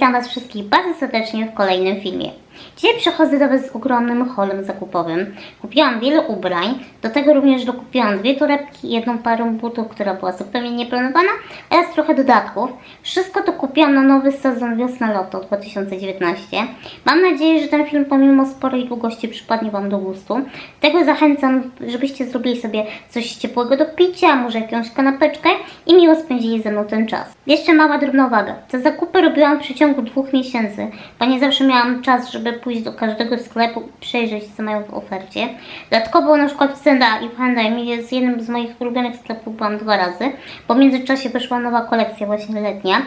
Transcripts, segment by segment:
witam Was wszystkich bardzo serdecznie w kolejnym filmie. Dzisiaj przychodzę do Was z ogromnym holem zakupowym. Kupiłam wiele ubrań, do tego również dokupiłam dwie torebki, jedną parę butów, która była zupełnie nieplanowana oraz trochę dodatków. Wszystko to kupiłam na nowy sezon wiosna-lato 2019. Mam nadzieję, że ten film pomimo sporej długości przypadnie Wam do gustu. Tego zachęcam, żebyście zrobili sobie coś ciepłego do picia, może jakąś kanapeczkę i miło spędzili ze mną ten czas. Jeszcze mała drobna uwaga. Te zakupy robiłam w przeciągu dwóch miesięcy, bo nie zawsze miałam czas, żeby pójść do każdego sklepu i przejrzeć, co mają w ofercie. Dodatkowo na przykład w Senda i w H&M jest jednym z moich ulubionych sklepów, byłam dwa razy, bo w międzyczasie wyszła nowa kolekcja właśnie letnia.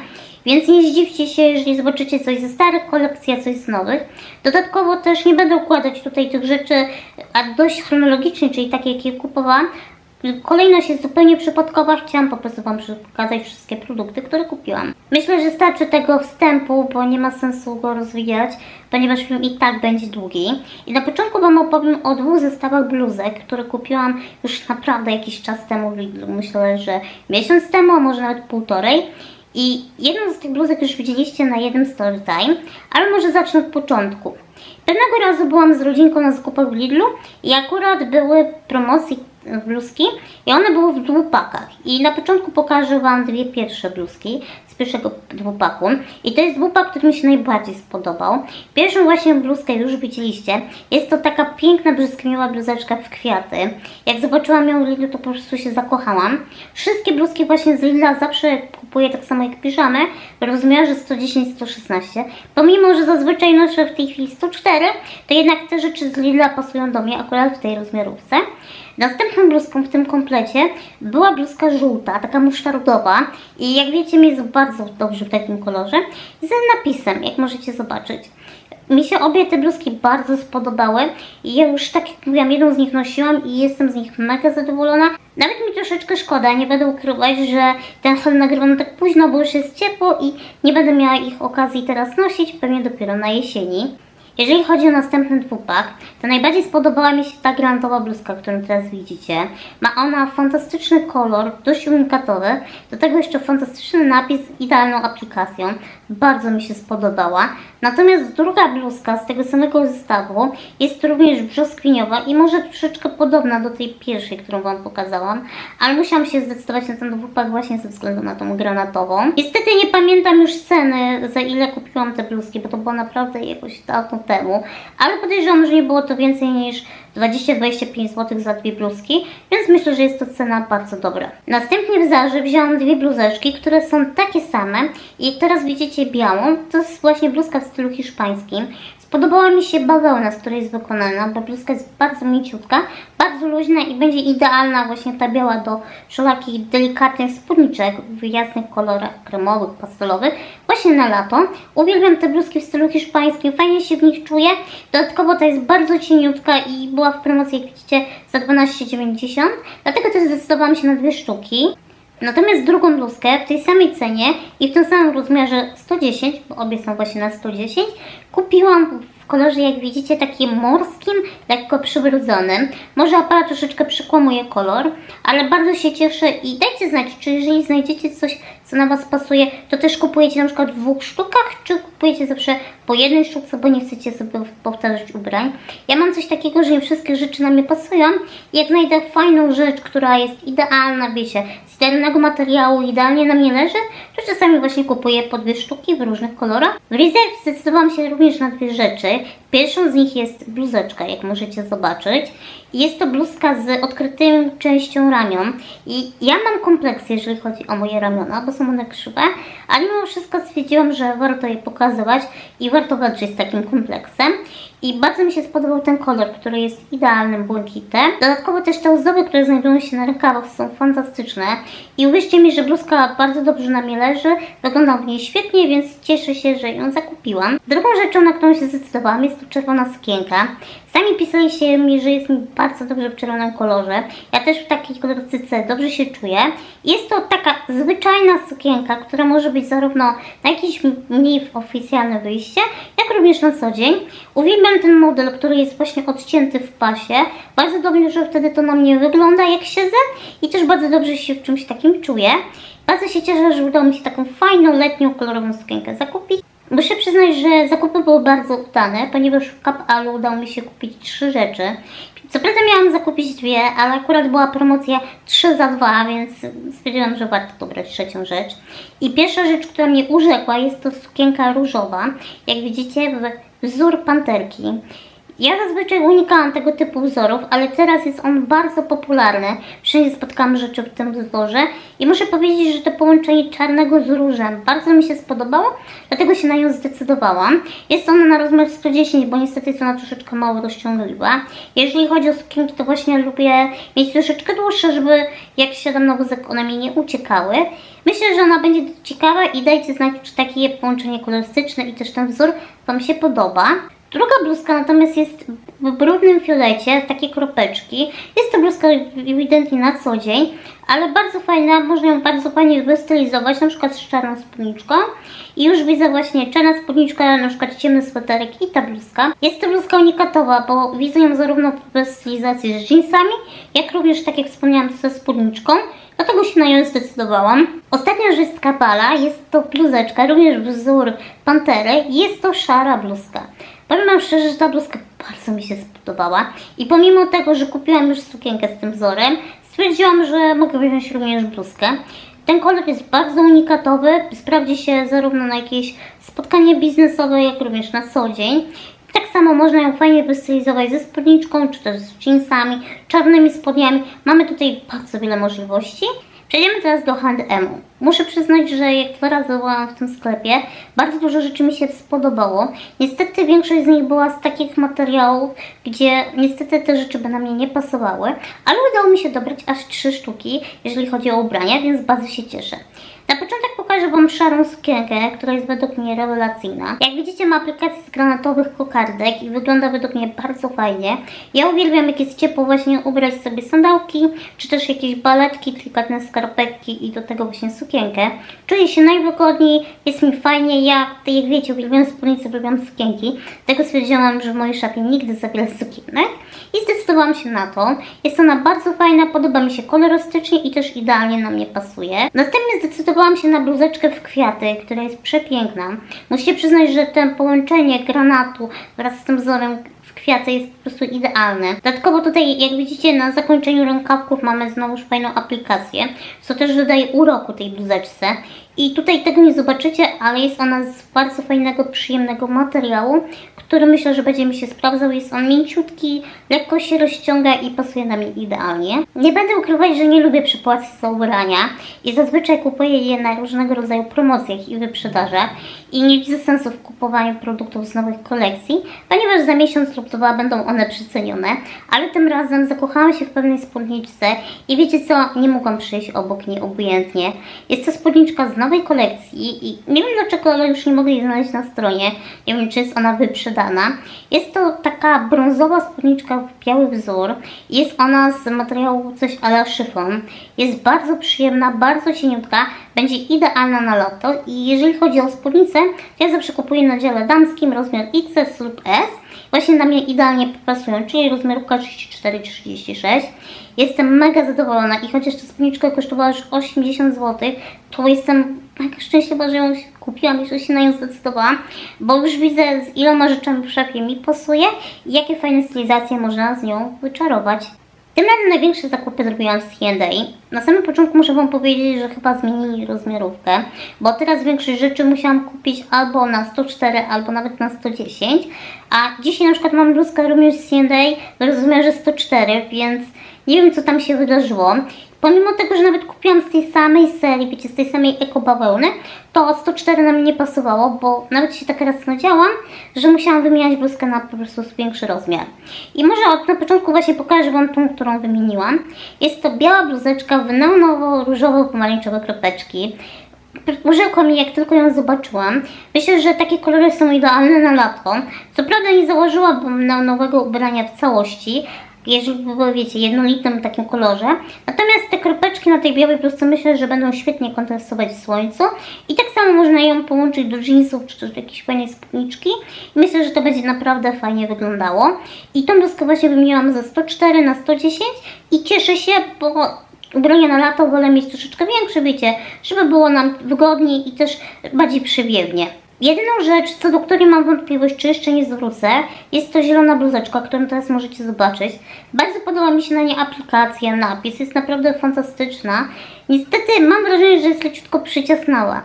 Więc nie zdziwcie się, jeżeli zobaczycie coś ze starych kolekcji, a coś z nowych. Dodatkowo też nie będę układać tutaj tych rzeczy a dość chronologicznie, czyli takie, jakie kupowałam, Kolejność jest zupełnie przypadkowa. Chciałam po prostu Wam pokazać wszystkie produkty, które kupiłam. Myślę, że starczy tego wstępu, bo nie ma sensu go rozwijać, ponieważ film i tak będzie długi. I na początku Wam opowiem o dwóch zestawach bluzek, które kupiłam już naprawdę jakiś czas temu w Lidlu. Myślę, że miesiąc temu, a może nawet półtorej. I jedną z tych bluzek już widzieliście na jednym story time, ale może zacznę od początku. Pewnego razu byłam z rodzinką na zakupach w Lidlu i akurat były promocje bluzki i one były w dwupakach. I na początku pokażę Wam dwie pierwsze bluzki z pierwszego dwupaku. I to jest dwupak, który mi się najbardziej spodobał. Pierwszą właśnie bluzkę już widzieliście. Jest to taka piękna, brzoskwiniowa bluzeczka w kwiaty. Jak zobaczyłam ją w Lidlu, to po prostu się zakochałam. Wszystkie bluzki właśnie z Lidla zawsze kupuję tak samo jak piżamy w rozmiarze 110-116. Pomimo, że zazwyczaj noszę w tej chwili 104, to jednak te rzeczy z Lidla pasują do mnie akurat w tej rozmiarówce. Następną bluzką w tym komplecie była bluzka żółta, taka musztardowa i jak wiecie mi jest bardzo dobrze w takim kolorze z napisem, jak możecie zobaczyć. Mi się obie te bluzki bardzo spodobały i ja już tak jak mówiłam, jedną z nich nosiłam i jestem z nich mega zadowolona. Nawet mi troszeczkę szkoda, nie będę ukrywać, że ten haul nagrywam tak późno, bo już jest ciepło i nie będę miała ich okazji teraz nosić, pewnie dopiero na jesieni. Jeżeli chodzi o następny dwupak, to najbardziej spodobała mi się ta granatowa bluzka, którą teraz widzicie. Ma ona fantastyczny kolor, dość unikatowy, do tego jeszcze fantastyczny napis z idealną aplikacją. Bardzo mi się spodobała. Natomiast druga bluzka z tego samego zestawu jest również brzoskwiniowa i może troszeczkę podobna do tej pierwszej, którą Wam pokazałam, ale musiałam się zdecydować na ten dwupak właśnie ze względu na tą granatową. Niestety nie pamiętam już ceny, za ile kupiłam te bluzki, bo to było naprawdę jakoś dawno temu, ale podejrzewam, że nie było to więcej niż 20-25 zł za dwie bluzki, więc myślę, że jest to cena bardzo dobra. Następnie w Zarze wzięłam dwie bluzeczki, które są takie same i teraz widzicie białą, to jest właśnie bluzka w stylu hiszpańskim. Podobała mi się bawełna, z której jest wykonana, bo bluzka jest bardzo mięciutka, bardzo luźna i będzie idealna właśnie ta biała do wszelakich delikatnych spódniczek w jasnych kolorach kremowych, pastelowych, właśnie na lato. Uwielbiam te bluzki w stylu hiszpańskim, fajnie się w nich czuję. Dodatkowo ta jest bardzo cieniutka i była w promocji, jak widzicie, za 12,90, dlatego też zdecydowałam się na dwie sztuki. Natomiast drugą bluzkę w tej samej cenie i w tym samym rozmiarze 110, bo obie są właśnie na 110, kupiłam w kolorze, jak widzicie, takim morskim, lekko przybrudzonym. Może aparat troszeczkę przykłamuje kolor, ale bardzo się cieszę i dajcie znać, czy jeżeli znajdziecie coś, co na Was pasuje, to też kupujecie na przykład w dwóch sztukach, czy kupujecie zawsze po jednej sztuce, bo nie chcecie sobie powtarzać ubrań. Ja mam coś takiego, że nie wszystkie rzeczy na mnie pasują i jak znajdę fajną rzecz, która jest idealna, wiecie, z idealnego materiału, idealnie na mnie leży, to czasami właśnie kupuję po dwie sztuki w różnych kolorach. W rezerw zdecydowałam się również na dwie rzeczy. Pierwszą z nich jest bluzeczka, jak możecie zobaczyć. Jest to bluzka z odkrytym częścią ramion i ja mam kompleksy, jeżeli chodzi o moje ramiona, bo są one krzywe, ale mimo wszystko stwierdziłam, że warto je pokazywać i warto walczyć z takim kompleksem. I bardzo mi się spodobał ten kolor, który jest idealnym błękitem. Dodatkowo też te ozdoby, które znajdują się na rękawach są fantastyczne. I uwierzcie mi, że bluzka bardzo dobrze na mnie leży. Wygląda w niej świetnie, więc cieszę się, że ją zakupiłam. Drugą rzeczą, na którą się zdecydowałam jest to czerwona sukienka. Sami pisaliście mi, że jest mi bardzo dobrze w czerwonym kolorze. Ja też w takiej kolorystyce dobrze się czuję. Jest to taka zwyczajna sukienka, która może być zarówno na jakieś mniej oficjalne wyjście, jak również na co dzień. Uwielbiam ten model, który jest właśnie odcięty w pasie. Bardzo dobrze wtedy to na mnie wygląda, jak siedzę i też bardzo dobrze się w czymś takim czuję. Bardzo się cieszę, że udało mi się taką fajną, letnią, kolorową sukienkę zakupić. Muszę przyznać, że zakupy były bardzo udane, ponieważ w Cap.alu udało mi się kupić trzy rzeczy. Co prawda miałam zakupić dwie, ale akurat była promocja 3 za 2, więc stwierdziłam, że warto dobrać trzecią rzecz. I pierwsza rzecz, która mnie urzekła, jest to sukienka różowa. Jak widzicie, wzór panterki. Ja zazwyczaj unikałam tego typu wzorów, ale teraz jest on bardzo popularny. Wszędzie spotkałam rzeczy w tym wzorze i muszę powiedzieć, że to połączenie czarnego z różem bardzo mi się spodobało, dlatego się na nią zdecydowałam. Jest ona na rozmiar 110, bo niestety jest ona troszeczkę mało rozciągliwa. Jeżeli chodzi o sukienki, to właśnie lubię mieć troszeczkę dłuższe, żeby jak siadam na wózek, one mi nie uciekały. Myślę, że ona będzie ciekawa i dajcie znać, czy takie połączenie kolorystyczne i też ten wzór Wam się podoba. Druga bluzka natomiast jest w brudnym fiolecie, takie kropeczki. Jest to bluzka ewidentnie na co dzień, ale bardzo fajna, można ją bardzo fajnie wystylizować, na przykład z czarną spódniczką. I już widzę właśnie czarna spódniczka, na przykład ciemny sweterek i ta bluzka. Jest to bluzka unikatowa, bo widzę ją zarówno w stylizacji z jeansami, jak również, tak jak wspomniałam, ze spódniczką. Dlatego się na nią zdecydowałam. Ostatnia rzecz z kapala jest to bluzeczka, również wzór pantery. Jest to szara bluzka. Powiem Wam szczerze, że ta bluzka bardzo mi się spodobała. I pomimo tego, że kupiłam już sukienkę z tym wzorem, stwierdziłam, że mogę wziąć również bluzkę. Ten kolor jest bardzo unikatowy, sprawdzi się zarówno na jakieś spotkanie biznesowe, jak również na co dzień. Tak samo można ją fajnie wystylizować ze spódniczką, czy też z jeansami, czarnymi spodniami. Mamy tutaj bardzo wiele możliwości. Przejdziemy teraz do H&M-u. Muszę przyznać, że jak dwa razy byłam w tym sklepie, bardzo dużo rzeczy mi się spodobało. Niestety większość z nich była z takich materiałów, gdzie niestety te rzeczy by na mnie nie pasowały, ale udało mi się dobrać aż trzy sztuki, jeżeli chodzi o ubrania, więc bardzo się cieszę. Na początek pokażę Wam szarą sukienkę, która jest według mnie rewelacyjna. Jak widzicie ma aplikację z granatowych kokardek i wygląda według mnie bardzo fajnie. Ja uwielbiam jak jest ciepło właśnie ubrać sobie sandałki, czy też jakieś baletki, delikatne skarpetki i do tego właśnie sukienkę. Czuję się najwygodniej, jest mi fajnie, ja jak wiecie uwielbiam spódnice, uwielbiam sukienki. Dlatego stwierdziłam, że w mojej szafie nigdy za wiele sukienek i zdecydowałam się na to. Jest ona bardzo fajna, podoba mi się kolorystycznie i też idealnie na mnie pasuje. Następnie zdecydowałam się na bluzeczkę w kwiaty, która jest przepiękna. Musicie przyznać, że to połączenie granatu wraz z tym wzorem w kwiaty jest po prostu idealne. Dodatkowo tutaj, jak widzicie, na zakończeniu rękawków mamy znowuż fajną aplikację, co też dodaje uroku tej bluzeczce. I tutaj tego nie zobaczycie, ale jest ona z bardzo fajnego, przyjemnego materiału, który myślę, że będzie mi się sprawdzał. Jest on mięciutki, lekko się rozciąga i pasuje na mnie idealnie. Nie będę ukrywać, że nie lubię przypłacić za ubrania i zazwyczaj kupuję je na różnego rodzaju promocjach i wyprzedażach i nie widzę sensu w kupowaniu produktów z nowych kolekcji, ponieważ za miesiąc lub dwa będą one przecenione, ale tym razem zakochałam się w pewnej spódniczce i wiecie co, nie mogłam przyjść obok niej obojętnie. Jest to spódniczka z nowej kolekcji i nie wiem dlaczego, ale już nie mogę jej znaleźć na stronie. Nie wiem, czy jest ona wyprzedana. Jest to taka brązowa spódniczka w biały wzór. Jest ona z materiału coś ala szyfon. Jest bardzo przyjemna, bardzo cieniutka. Będzie idealna na lato i jeżeli chodzi o spódnicę, to ja zawsze kupuję na dziale damskim rozmiar XS lub S. Właśnie na mnie idealnie pasują, czyli rozmiarówka 34-36. Jestem mega zadowolona i chociaż ta spódniczka kosztowała już 80 zł, to jestem mega szczęśliwa, że ją kupiłam i że się na nią zdecydowałam, bo już widzę z iloma rzeczami w mi pasuje i jakie fajne stylizacje można z nią wyczarować. Tym razem największe zakupy zrobiłam z C&A. Na samym początku muszę Wam powiedzieć, że chyba zmienili rozmiarówkę, bo teraz większość rzeczy musiałam kupić albo na 104, albo nawet na 110, a dzisiaj na przykład mam bluzkę również z C&A w rozmiarze 104, więc nie wiem co tam się wydarzyło. Pomimo tego, że nawet kupiłam z tej samej serii, wiecie, z tej samej ekobawełny, to 104 na mnie nie pasowało, bo nawet się tak raz nadziałam, że musiałam wymieniać bluzkę na po prostu większy rozmiar. I może od na początku właśnie pokażę Wam tą, którą wymieniłam. Jest to biała bluzeczka w neonowo-różowo-pomarańczowe kropeczki. Urzekła mi, jak tylko ją zobaczyłam. Myślę, że takie kolory są idealne na lato. Co prawda nie założyłabym nowego ubrania w całości, jeżeli by były, wiecie, jednolitym takim kolorze. Natomiast te kropeczki na tej białej bluzce myślę, że będą świetnie kontrastować w słońcu. I tak samo można ją połączyć do jeansów, czy też do jakiejś fajnej spódniczki. I myślę, że to będzie naprawdę fajnie wyglądało. I tą bluzkę właśnie wymieniłam ze 104 na 110 i cieszę się, bo ubrania na lato wolę mieć troszeczkę większe, wiecie, żeby było nam wygodniej i też bardziej przewiewnie. Jedyną rzecz, co do której mam wątpliwość, czy jeszcze nie zwrócę, jest to zielona bluzeczka, którą teraz możecie zobaczyć. Bardzo podoba mi się na niej aplikacja, napis, jest naprawdę fantastyczna. Niestety mam wrażenie, że jest leciutko przyciasnała.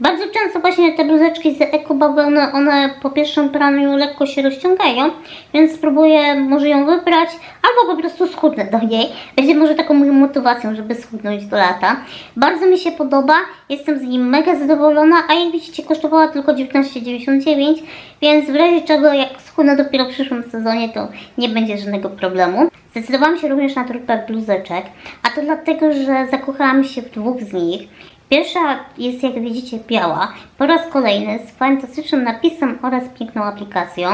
Bardzo często właśnie te bluzeczki z ekobawełny, one po pierwszym praniu lekko się rozciągają, więc spróbuję może ją wybrać, albo po prostu schudnę do niej. Będzie może taką moją motywacją, żeby schudnąć do lata. Bardzo mi się podoba, jestem z niej mega zadowolona, a jak widzicie kosztowała tylko 19,99, więc w razie czego jak schudnę dopiero w przyszłym sezonie, to nie będzie żadnego problemu. Zdecydowałam się również na trójkę bluzeczek, a to dlatego, że zakochałam się w dwóch z nich. Pierwsza jest, jak widzicie, biała, po raz kolejny z fantastycznym napisem oraz piękną aplikacją.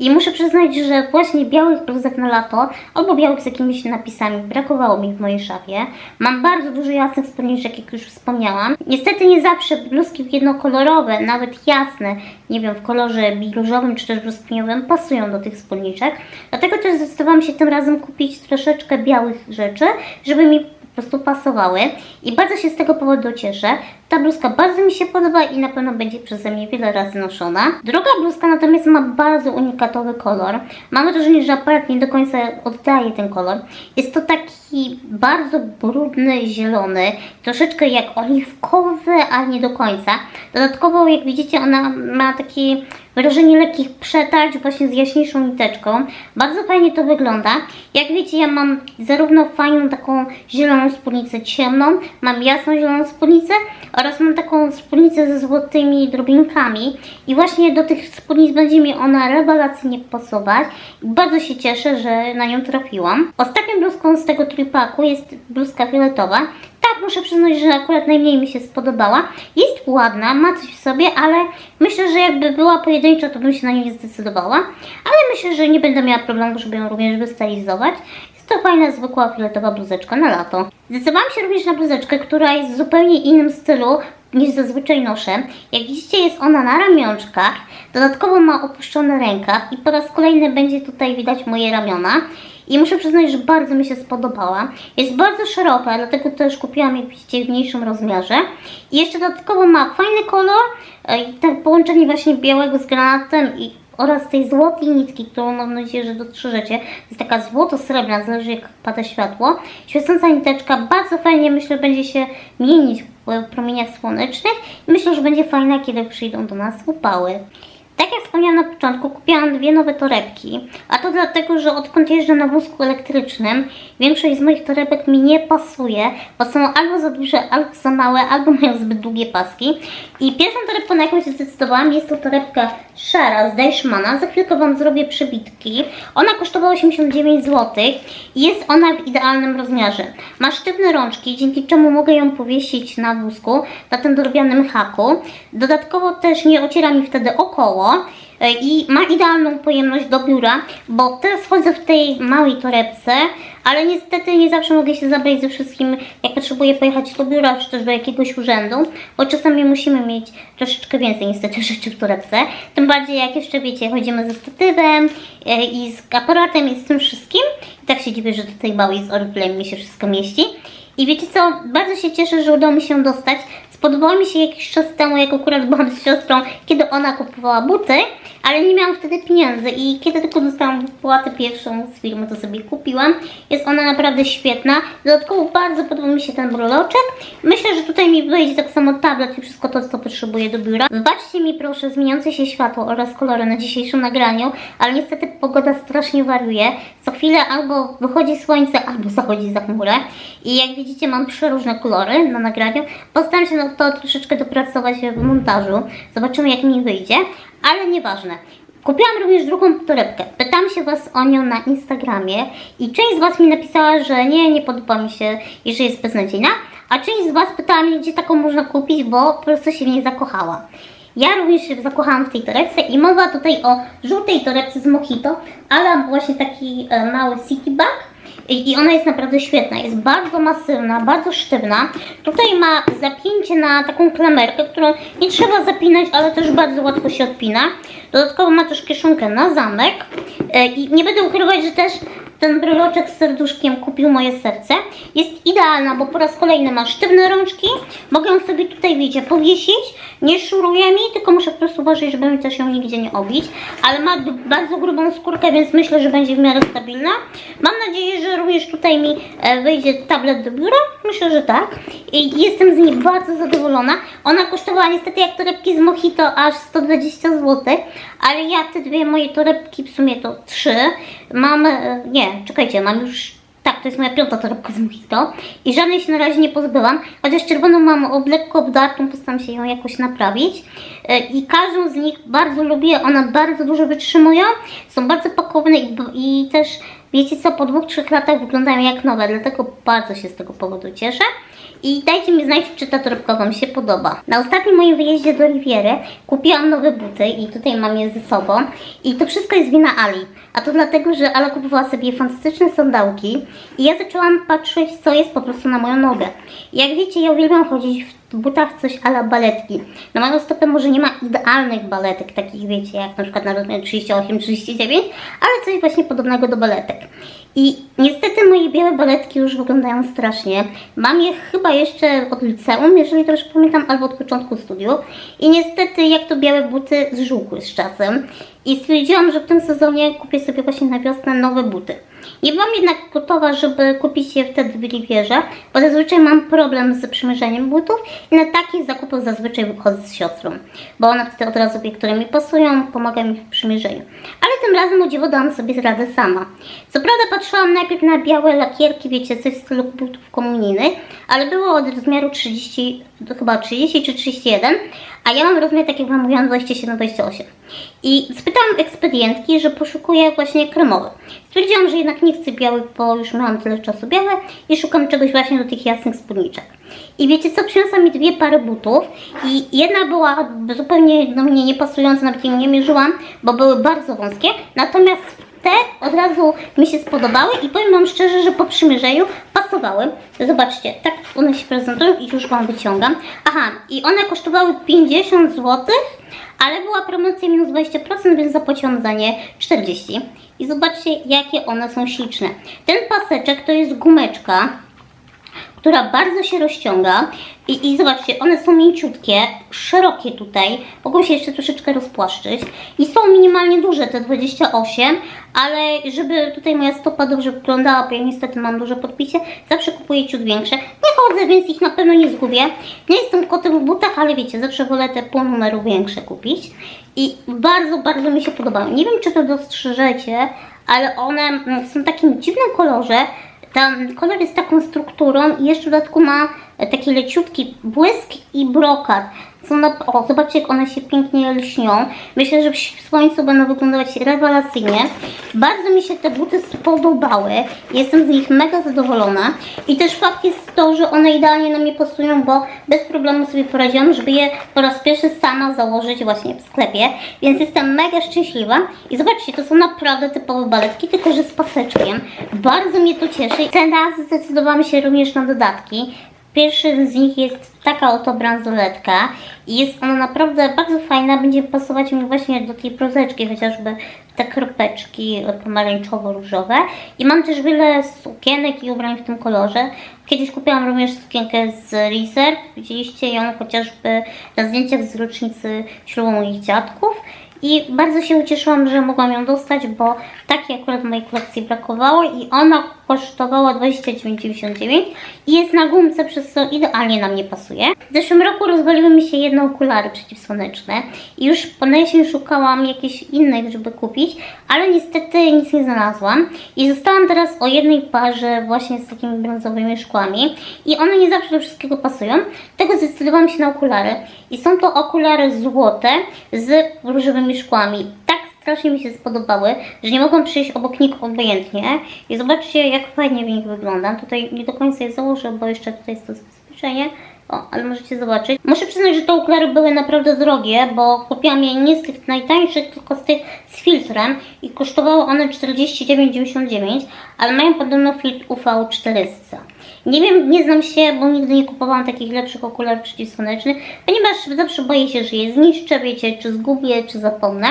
I muszę przyznać, że właśnie białych bluzek na lato albo białych z jakimiś napisami brakowało mi w mojej szafie. Mam bardzo dużo jasnych spódniczek, jak już wspomniałam. Niestety nie zawsze bluzki jednokolorowe, nawet jasne, nie wiem, w kolorze bilużowym czy też brzoskwiniowym pasują do tych spódniczek. Dlatego też zdecydowałam się tym razem kupić troszeczkę białych rzeczy, żeby mi prostu pasowały i bardzo się z tego powodu cieszę. Ta bluzka bardzo mi się podoba i na pewno będzie przeze mnie wiele razy noszona. Druga bluzka natomiast ma bardzo unikatowy kolor. Mam wrażenie, że aparat nie do końca oddaje ten kolor. Jest to taki bardzo brudny, zielony, troszeczkę jak oliwkowy, ale nie do końca. Dodatkowo, jak widzicie, ona ma takie wrażenie lekkich przetarć właśnie z jaśniejszą niteczką. Bardzo fajnie to wygląda. Jak wiecie, ja mam zarówno fajną taką zieloną spódnicę ciemną, mam jasną zieloną spódnicę oraz mam taką spódnicę ze złotymi drobinkami. I właśnie do tych spódnic będzie mi ona rewelacyjnie pasować. Bardzo się cieszę, że na nią trafiłam. Ostatnią bluzką z tego tripaku jest bluzka fioletowa. Tak, muszę przyznać, że akurat najmniej mi się spodobała. Jest ładna, ma coś w sobie, ale myślę, że jakby była pojedyncza, to bym się na nią nie zdecydowała. Ale myślę, że nie będę miała problemu, żeby ją również wystylizować. Jest to fajna, zwykła fioletowa bluzeczka na lato. Zdecydowałam się również na bluzeczkę, która jest w zupełnie innym stylu niż zazwyczaj noszę. Jak widzicie jest ona na ramionczkach, dodatkowo ma opuszczony rękaw i po raz kolejny będzie tutaj widać moje ramiona. I muszę przyznać, że bardzo mi się spodobała. Jest bardzo szeroka, dlatego też kupiłam, widzicie, w mniejszym rozmiarze. I jeszcze dodatkowo ma fajny kolor, e, tak połączenie właśnie białego z granatem i oraz tej złotej nitki, którą mam nadzieję, że dostrzeżecie. Jest taka złoto-srebrna, zależy jak pada światło. Świecąca niteczka, bardzo fajnie myślę będzie się mienić w promieniach słonecznych. I myślę, że będzie fajna, kiedy przyjdą do nas upały. Wspomniałam na początku, kupiłam dwie nowe torebki, a to dlatego, że odkąd jeżdżę na wózku elektrycznym, większość z moich torebek mi nie pasuje, bo są albo za duże, albo za małe, albo mają zbyt długie paski. I pierwszą torebką, na jaką się zdecydowałam, jest to torebka szara z Deichmana. Za chwilkę Wam zrobię przybitki. Ona kosztowała 89 zł i jest ona w idealnym rozmiarze. Ma sztywne rączki, dzięki czemu mogę ją powiesić na wózku, na tym drobionym haku. Dodatkowo też nie ociera mi wtedy około. E, i ma idealną pojemność do biura, bo teraz chodzę w tej małej torebce, ale niestety nie zawsze mogę się zabrać ze wszystkim, jak potrzebuję pojechać do biura, czy też do jakiegoś urzędu, bo czasami musimy mieć troszeczkę więcej niestety rzeczy w torebce, tym bardziej jak jeszcze wiecie, chodzimy ze statywem e, i z aparatem i z tym wszystkim, i tak się dziwię, że do tej małej z mi się wszystko mieści. I wiecie co, bardzo się cieszę, że udało mi się dostać. Spodobało mi się jakiś czas temu, jak akurat byłam z siostrą, kiedy ona kupowała buty, ale nie miałam wtedy pieniędzy i kiedy tylko dostałam wypłatę pierwszą z firmy, to sobie kupiłam. Jest ona naprawdę świetna. Dodatkowo bardzo podoba mi się ten breloczek. Myślę, że tutaj mi wejdzie tak samo tablet i wszystko to, co potrzebuję do biura. Wybaczcie mi proszę zmieniające się światło oraz kolory na dzisiejszym nagraniu, ale niestety pogoda strasznie wariuje. Co chwilę albo wychodzi słońce, albo zachodzi za chmurę. I jak widzicie mam przeróżne kolory na nagraniu. Postaram się to troszeczkę dopracować w montażu. Zobaczymy jak mi wyjdzie, ale nieważne. Kupiłam również drugą torebkę. Pytam się Was o nią na Instagramie i część z Was mi napisała, że nie, nie podoba mi się i że jest beznadziejna, a część z Was pytała mnie, gdzie taką można kupić, bo po prostu się w niej zakochała. Ja również się zakochałam w tej torebce i mowa tutaj o żółtej torebce z Mojito, ale właśnie taki e, mały city bag. I i ona jest naprawdę świetna, jest bardzo masywna, bardzo sztywna. Tutaj ma zapięcie na taką klamerkę, którą nie trzeba zapinać, ale też bardzo łatwo się odpina. Dodatkowo ma też kieszonkę na zamek. E, I nie będę ukrywać, że też ten bryloczek z serduszkiem kupił moje serce. Jest idealna, bo po raz kolejny ma sztywne rączki. Mogę sobie tutaj, wiecie, powiesić. Nie szuruje mi, tylko muszę po prostu uważać, żeby mi też ją nigdzie nie obić. Ale ma bardzo grubą skórkę, więc myślę, że będzie w miarę stabilna. Mam nadzieję, że również tutaj mi e, wyjdzie tablet do biura. Myślę, że tak. I jestem z niej bardzo zadowolona. Ona kosztowała niestety jak torebki z Mojito aż 120 zł, ale ja te dwie moje torebki, w sumie to trzy, mam, e, nie, czekajcie, mam już tak, to jest moja piąta torebka z Mojito i żadnej się na razie nie pozbyłam, chociaż czerwoną mam lekko obdartą, postaram się ją jakoś naprawić E, i każdą z nich bardzo lubię, one bardzo dużo wytrzymują, są bardzo pakowne i, i też wiecie co, po dwóch, trzech latach wyglądają jak nowe, dlatego bardzo się z tego powodu cieszę. I dajcie mi znać, czy ta torebka Wam się podoba. Na ostatnim moim wyjeździe do Riviery kupiłam nowe buty i tutaj mam je ze sobą. I to wszystko jest wina Ali. A to dlatego, że Ala kupowała sobie fantastyczne sandałki i ja zaczęłam patrzeć, co jest po prostu na moją nogę. Jak wiecie, ja uwielbiam chodzić w butach coś ala baletki. Na moją stopę może nie ma idealnych baletek, takich wiecie, jak na przykład na rozmiar 38-39, ale coś właśnie podobnego do baletek. I niestety moje białe baletki już wyglądają strasznie. Mam je chyba jeszcze od liceum, jeżeli dobrze pamiętam, albo od początku studiów. I niestety jak to białe buty zżółkły z czasem. I stwierdziłam, że w tym sezonie kupię sobie właśnie na wiosnę nowe buty. Nie byłam jednak gotowa, żeby kupić je wtedy w Rivierze, bo zazwyczaj mam problem z przymierzeniem butów i na takich zakupach zazwyczaj wychodzę z siostrą, bo ona wtedy od razu wie, które mi pasują, pomaga mi w przymierzeniu. Ale tym razem o dziwo dałam sobie radę sama. Co prawda patrzyłam najpierw na białe lakierki, wiecie, coś w stylu butów komunijnych, ale było od rozmiaru 30, to chyba 30 czy 31, a ja mam rozmiar, tak jak Wam mówiłam, 27-28. I spytałam ekspedientki, że poszukuję właśnie kremowych. Stwierdziłam, że jednak nie chcę białych, bo już miałam tyle czasu białe i szukam czegoś właśnie do tych jasnych spódniczek. I wiecie co, przyniosła mi dwie pary butów i jedna była zupełnie do mnie niepasująca, nawet jej nie mierzyłam, bo były bardzo wąskie, natomiast te od razu mi się spodobały i powiem Wam szczerze, że po przymierzeniu pasowały. Zobaczcie, tak one się prezentują i już Wam wyciągam. Aha, i one kosztowały 50 zł, ale była promocja minus 20%, więc zapłaciłam za nie 40. I zobaczcie, jakie one są śliczne. Ten paseczek to jest gumeczka, która bardzo się rozciąga i, i zobaczcie, one są mięciutkie, szerokie tutaj, mogą się jeszcze troszeczkę rozpłaszczyć i są minimalnie duże, te 28, ale żeby tutaj moja stopa dobrze wyglądała, bo ja niestety mam duże podpicie, zawsze kupuję ciut większe. Nie chodzę, więc ich na pewno nie zgubię. Nie jestem kotem w butach, ale wiecie, zawsze wolę te pół numeru większe kupić i bardzo, bardzo mi się podobają. Nie wiem, czy to dostrzeżecie, ale one są w takim dziwnym kolorze, ten kolor jest taką strukturą i jeszcze w dodatku ma taki leciutki błysk i brokat. Są na, o, zobaczcie jak one się pięknie lśnią. Myślę, że w słońcu będą wyglądać rewelacyjnie. Bardzo mi się te buty spodobały. Jestem z nich mega zadowolona. I też fakt jest to, że one idealnie na mnie pasują, bo bez problemu sobie poradziłam, żeby je po raz pierwszy sama założyć właśnie w sklepie. Więc jestem mega szczęśliwa. I zobaczcie, to są naprawdę typowe baletki, tylko że z paseczkiem. Bardzo mnie to cieszy. Teraz zdecydowałam się również na dodatki. Pierwszy z nich jest taka oto bransoletka i jest ona naprawdę bardzo fajna, będzie pasować mi właśnie do tej prozeczki, chociażby te kropeczki pomarańczowo-różowe. I mam też wiele sukienek i ubrań w tym kolorze. Kiedyś kupiłam również sukienkę z Reserve, widzieliście ją chociażby na zdjęciach z rocznicy ślubu moich dziadków. I bardzo się ucieszyłam, że mogłam ją dostać, bo takiej akurat w mojej kolekcji brakowało i ona kosztowała 29,99 i jest na gumce, przez co idealnie na mnie pasuje. W zeszłym roku rozwaliły mi się jedne okulary przeciwsłoneczne i już po jesień szukałam jakichś innych, żeby kupić, ale niestety nic nie znalazłam i zostałam teraz o jednej parze właśnie z takimi brązowymi szkłami i one nie zawsze do wszystkiego pasują, tego zdecydowałam się na okulary i są to okulary złote z różowymi szkłami. Tak strasznie mi się spodobały, że nie mogłam przyjść obok nich obojętnie. I zobaczcie, jak fajnie w nich wyglądam. Tutaj nie do końca je założę, bo jeszcze tutaj jest to zabezpieczenie. O, ale możecie zobaczyć. Muszę przyznać, że te okulary były naprawdę drogie, bo kupiłam je nie z tych najtańszych, tylko z tych z filtrem i kosztowały one 49,99, ale mają podobno filtr UV 400. Nie wiem, nie znam się, bo nigdy nie kupowałam takich lepszych okularów przeciwsłonecznych, ponieważ zawsze boję się, że je zniszczę, wiecie, czy zgubię, czy zapomnę.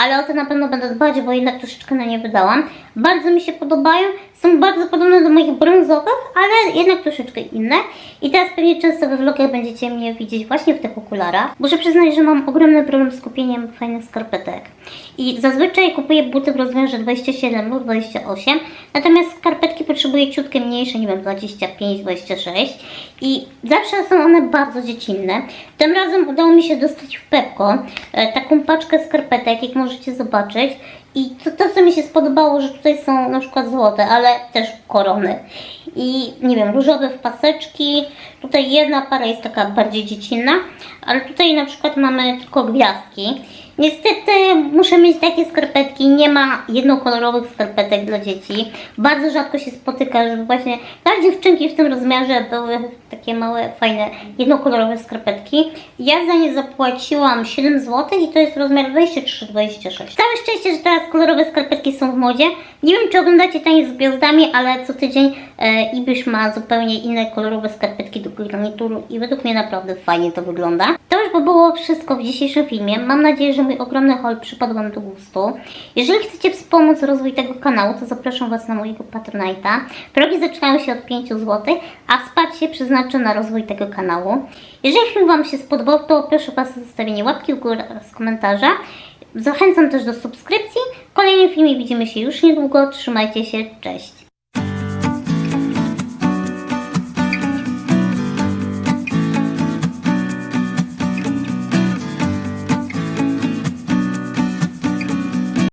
Ale o to na pewno będę dbać, bo jednak troszeczkę na nie wydałam. Bardzo mi się podobają, są bardzo podobne do moich brązowych, ale jednak troszeczkę inne. I teraz pewnie często we vlogach będziecie mnie widzieć właśnie w tych okularach. Muszę przyznać, że mam ogromny problem z kupieniem fajnych skarpetek. I zazwyczaj kupuję buty w rozmiarze 27 lub 28, natomiast skarpetki potrzebuję ciutkie mniejsze, nie wiem, 25, 26 i zawsze są one bardzo dziecinne. Tym razem udało mi się dostać w Pepko e, taką paczkę skarpetek, jak możecie zobaczyć. I to, to, co mi się spodobało, że tutaj są na przykład złote, ale też korony. I nie wiem, różowe w paseczki. Tutaj jedna para jest taka bardziej dziecinna, ale tutaj na przykład mamy tylko gwiazdki. Niestety muszę mieć takie skarpetki, nie ma jednokolorowych skarpetek dla dzieci. Bardzo rzadko się spotyka, żeby właśnie dla dziewczynki w tym rozmiarze były takie małe, fajne, jednokolorowe skarpetki. Ja za nie zapłaciłam 7 zł i to jest rozmiar 23-26. Całe szczęście, że teraz kolorowe skarpetki są w modzie. Nie wiem, czy oglądacie Tańc z Gwiazdami, ale co tydzień e, Ibisz ma zupełnie inne kolorowe skarpetki do garnituru i według mnie naprawdę fajnie to wygląda. To było wszystko w dzisiejszym filmie. Mam nadzieję, że mój ogromny haul przypadł Wam do gustu. Jeżeli chcecie wspomóc rozwój tego kanału, to zapraszam Was na mojego Patronite'a. Progi zaczynają się od 5 zł, a wsparcie przeznaczę na rozwój tego kanału. Jeżeli film Wam się spodobał, to proszę Was o zostawienie łapki w górę oraz komentarza. Zachęcam też do subskrypcji. W kolejnym filmie widzimy się już niedługo. Trzymajcie się, cześć!